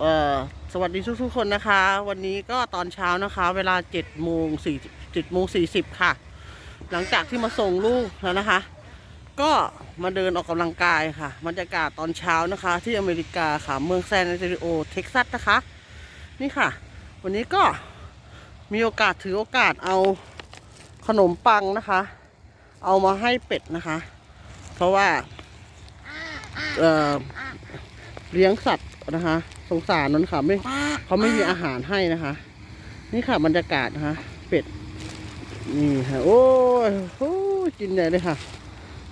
เอ่อสวัสดีทุกๆคนนะคะ วันนี้ก็ตอนเช้านะคะ เวลา7จ็ดโมงสี่เจ็ดโมงสี่สิบค่ะ หลังจากที่มาส่งลูกแล้วนะคะ ก็มาเดินออกกำลังกายค่ะบรรยากาศตอนเช้านะคะ ที่อเมริกาค่ะเมืองแซนอนโตนิโอเท็กซัสนะคะ นี่ค่ะ วันนี้ก็มีโอกาสถือโอกาสเอาขนมปังนะคะ เอามาให้เป็ดนะคะ เพราะว่าเอ่อ เลี้ยงสัตว์นะคะ สงสารนั่นค่ะไม่เขาไม่มีอาหารให้นะคะ นี่ค่ะบรรยากาศนะคะเป็ดนี่ค่ะโอ้ยโอ้ยกินใหญ่เลยค่ะ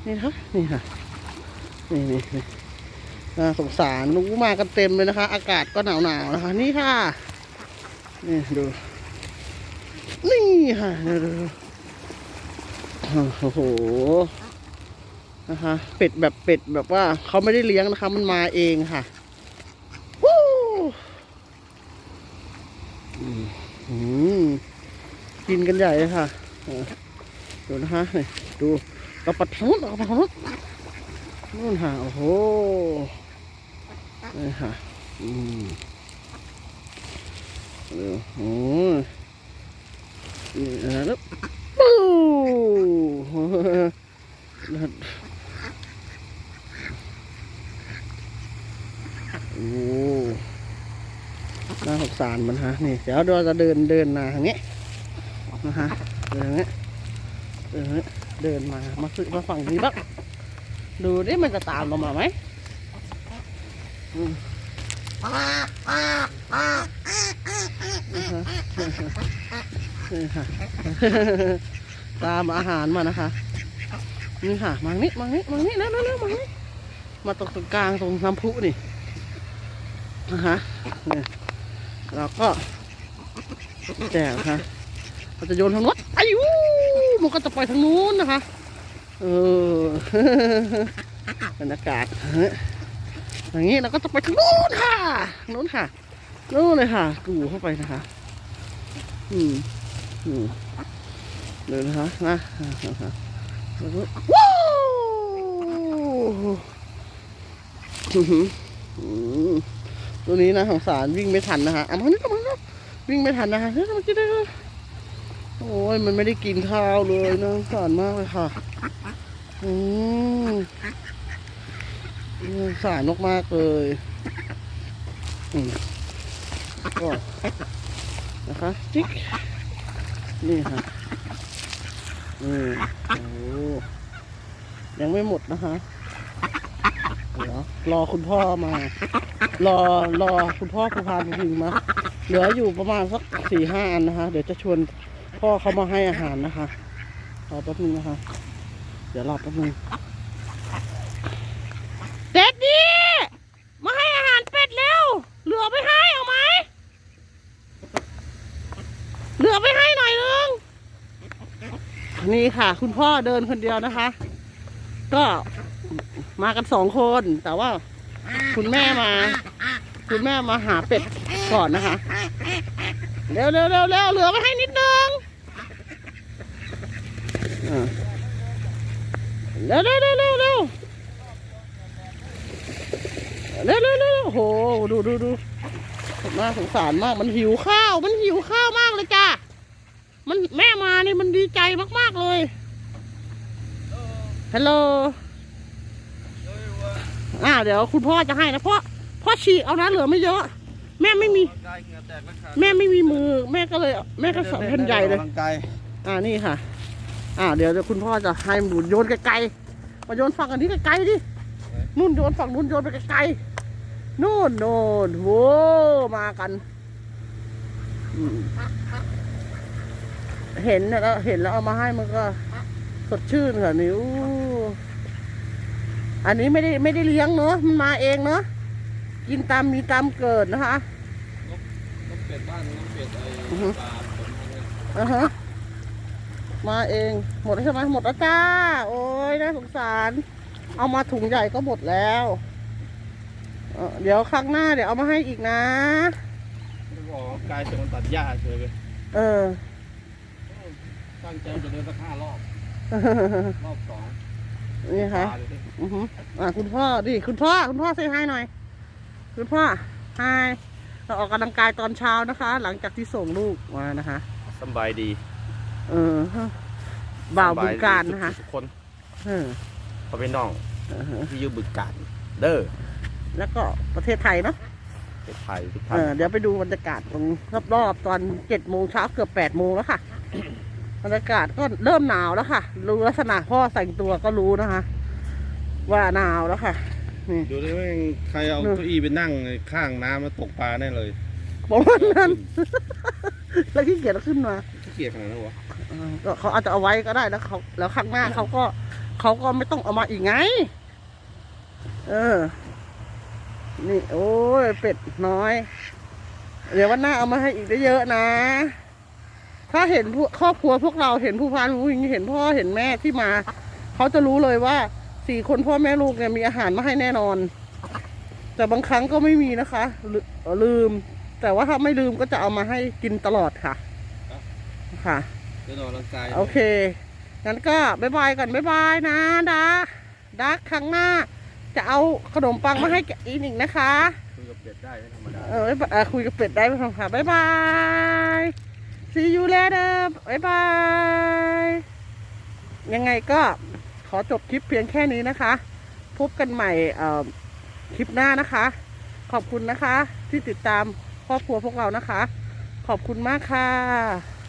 นี่ค่ะนี่ค่ะนี่นี่นี่น่าสงสารรู้มากันเต็มเลยนะคะ อากาศก็หนาวหนาวๆนะคะ นี่ค่ะนี่ดูนี่ค่ะดูดูดูโอ้โหนะคะ เป็ดแบบเป็ดแบบว่าเขาไม่ได้เลี้ยงนะคะ มันมาเองค่ะวู้อืมอืม กินกันใหญ่เลยค่ะดูนะคะนี่ดูเราปัดทางนู้นเราปัดทางนู้นนู่นค่ะโอ้โหนี่ค่ะอืมเออโอ้ยนี่นะแล้วปู้ โอ้น่า สารมันฮะนี่เดี๋ยวเราจะเดินเดินมาทางนี้นะฮะเดินนี้เดินนี้เดินมามาสึมาฝั่งนี้บ้างดูดิมันจะตามเรามาไหมอืมนี่ฮะนี่ค่ะตามอาหารมานะคะนี่ค่ะมานี้มานี้มานี้เร็วเร็วเร็วมานี้มาตรงตรงกลางตรงน้ำพุนี่นะคะเนี่ย เราก็แจกนะคะเราจะโยนทางนู้นไอ้วู้มันก็จะไปทางนู้นนะคะเออบรรยากาศอย่างนี้เราก็จะไปทางนู้นค่ะนู้นค่ะนู้นเลยค่ะกูเข้าไปนะคะ อืมอืมเดินนะคะนะนะคะแล้วก็ว้าว ตัวนี้นะสงสารวิ่งไม่ทันนะฮะเอามานี่ก็มาแล้ววิ่งไม่ทันนะฮะเฮ้ยมันกินได้เลยโอ้ยมันไม่ได้กินข้าวเลยนะสงสารมากเลยค่ะอืมสงสารมากเลยอืมก็นะคะจิ๊กนี่ค่ะอืมโอ้ยังไม่หมดนะคะ เดี๋ยวรอคุณพ่อมา รอรอคุณพ่อคุณพานพิงมา เหลืออยู่ประมาณสักสี่ห้าอันนะคะ เดี๋ยวจะชวนพ่อเขามาให้อาหารนะคะรอแป๊บนึงนะคะ เดี๋ยวรอแป๊บนึงเด็ดดีมาให้อาหารเป็ดเร็ว เหลือไปให้เอาไหมเหลือไปให้หน่อยนึงนี่ค่ะ คุณพ่อเดินคนเดียวนะคะ ก็มากันสองคน แต่ว่าคุณแม่มา คุณแม่มาหาเป็ดก่อนนะคะ เร็วเร็วเร็วเร็วเหลือไว้ให้นิดนึงอ่าเร็วเร็วเร็วเร็วเร็วเร็วเร็วเร็วโอ้โหดูดูดูน่าสงสารมากมันหิวข้าว มันหิวข้าวมากเลยจ้ามันแม่มานี่มันดีใจมากๆเลย ฮัลโหลอ่าเดี๋ยวคุณพ่อจะให้นะพ่อพ่อฉีกเอานะเหลือไม่เยอะ แม่ไม่มี ได้เหงื่อแตกนะครับแม่ไม่มีมือ แม่ก็เลย แม่ก็สอนแผ่นใหญ่เลย กำลังกายอ่านี่ค่ะ อ่าเดี๋ยวเดี๋ยวคุณพ่อจะให้หมุนโยนไกลๆมาโยนฝั่งอันนี้ไกลๆดินู่นโยนฝั่งนู่นโยนไปไกลๆนู่นโน่นโว้มากันอืมเห็นแล้วเห็นแล้วเอามาให้มันก็ สดชื่นค่ะนิ้ว อันนี้ไม่ได้ไม่ได้เลี้ยงเนอะมันมาเองเนอะกินตามมีตามเกิดนะคะน้ำเป็ดบ้านน้ำเป็ดไอ้อือฮึปลาผมเนี่ยอ่าฮะมาเองหมดแล้วใช่ไหมหมดแล้วจ้า โอ้ยน่าสงสาร เอามาถุงใหญ่ก็หมดแล้วเอ่อเดี๋ยวครั้งหน้าเดี๋ยวเอามาให้อีกนะไม่บอกว่ากายเสร็จมันตัดหญ้าเฉยเลยเออ ตั้งใจจะเดินสักห้ารอบ รอบสอง นี่ค่ะปลาเลยดิอือฮึอ่าคุณพ่อดิคุณพ่อคุณพ่อเซฮายหน่อย คุณพ่อฮายเราออกกำลังกายตอนเช้านะคะ หลังจากที่ส่งลูกมานะคะสบายดีเออบ่าวบึงการนะคะทุกคนเออเขาเป็นน้องเออที่อยู่บึงการเด้อแล้วก็ประเทศไทยเนาะประเทศไทยทุกเอท่านอเดี๋ยวไปดูบรรยากาศตรงรอบๆตอนเจ็ดโมงเช้าเกือบแปดโมงแล้วค่ะ บรรยากาศก็เริ่มหนาวแล้วค่ะ รู้ลักษณะพ่อแต่งตัวก็รู้นะคะ ว่าหนาวแล้วค่ะ นี่ ดูดิว่าใครเอาเนอะเก้าอี้ไปนั่งข้างน้ำแล้วตกปลาแน่เลยประมาณนั้น แล้วขี้เกียจขึ้นมาขี้เกียจขนาดนั้นวะเออก็เขาอาจจะเอาไว้ก็ได้แล้วเขาแล้วข้างหน้าเขาก็เขาก็ไม่ต้องเอามาอีกไง เออ นี่ โอ้ยเป็ดน้อย เดี๋ยววันหน้าเอามาให้อีกได้เยอะนะ ถ้าเห็นพวกครอบครัวพวกเราเห็นผู้พานผู้หญิงเห็นพ่อเห็นแม่ที่มา เขาจะรู้เลยว่าสี่คนพ่อแม่ลูกเนี่ยมีอาหารมาให้แน่นอน แต่บางครั้งก็ไม่มีนะคะลืลืม แต่ว่าถ้าไม่ลืมก็จะเอามาให้กินตลอดค่ะค่ะเดินออกกำลังกายโอเคงั้นก็บ๊ายบายก่อนบ๊ายบายนะดักดักครั้งหน้า จะเอาขนมปังมาให้แกอีกอีกนะคะ คุยกับเป็ดได้ไม่ธรรมดาเออบ๊ายบายเออคุยกับเป็ดได้ไหมคะบ๊ายบาย see you later บ๊ายบาย ยังไงก็ขอจบคลิปเพียงแค่นี้นะคะ พบกันใหม่คลิปหน้านะคะ ขอบคุณนะคะ ที่ติดตามครอบครัวพวกเรานะคะ ขอบคุณมากค่ะ